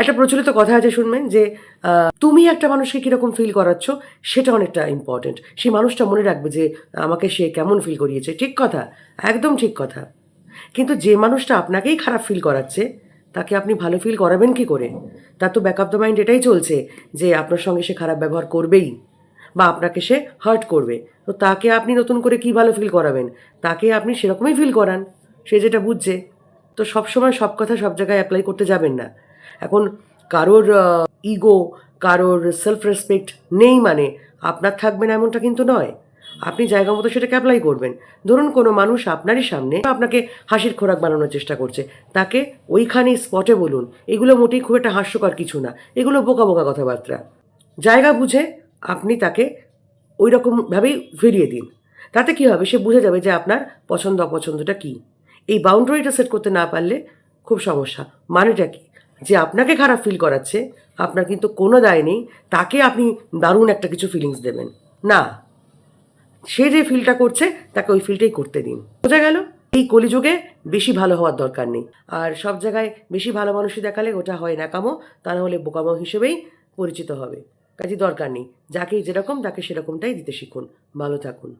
একটা প্রচলিত কথা আছে শুনবেন যে তুমি একটা মানুষকে কীরকম ফিল করাচ্ছ, সেটা অনেকটা ইম্পর্টেন্ট সেই মানুষটা মনে রাখবে যে, আমাকে সে কেমন ফিল করিয়েছে। ঠিক কথা, একদম ঠিক কথা। কিন্তু যে মানুষটা আপনাকেই খারাপ ফিল করাচ্ছে, তাকে আপনি ভালো ফিল করাবেন কি করে? তার তো ব্যাকআপ দ্য মাইন্ড এটাই চলছে যে, আপনার সঙ্গে সে খারাপ ব্যবহার করবেই বা আপনাকে সে হার্ট করবে। তো তাকে আপনি নতুন করে কি ভালো ফিল করাবেন? তাকে আপনি সেরকমই ফিল করান। সে যেটা বুঝছে। তো সবসময় সব কথা সব জায়গায় অ্যাপ্লাই করতে যাবেন না। এখন কারোর ইগো কারোর সেলফ রেসপেক্ট নেই মানে আপনার থাকবে না এমনটা কিন্তু নয়। আপনি জায়গা মতো সেটাকে অ্যাপ্লাই করবেন। ধরুন কোনো মানুষ আপনারই সামনে আপনাকে হাসির খোরাক বানানোর চেষ্টা করছে। তাকে ওইখানে স্পটে বলুন, এগুলো মোটেই খুব একটা হাস্যকর কিছু না, এগুলো বোকা বোকা কথাবার্তা। জায়গা বুঝে আপনি তাকে ওই রকমভাবেই ফিরিয়ে দিন। তাতে কি হবে? সে বুঝে যাবে যে আপনার পছন্দ অপছন্দটা কী। এই বাউন্ডারিটা সেট করতে না পারলে খুব সমস্যা। মানেটা কি? যে আপনাকে খারাপ ফিল করাচ্ছে, আপনার কিন্তু কোনো দায় নেই, তাকে আপনি দারুণ একটা কিছু ফিলিংস দেবেন। না, সে যে ফিলটা করছে, তাকে ওই ফিলটাই করতে দিন। বোঝা গেল? এই কলিযুগে বেশি ভালো হওয়ার দরকার নেই। আর সব জায়গায় বেশি ভালো মানুষই দেখালে ওটা হয় না কামো তা হলে বোকামো হিসেবেই পরিচিত হবে। কাজে দরকার নেই। যাকে যেরকম, তাকে সেরকমটাই দিতে শিখুন। ভালো থাকুন।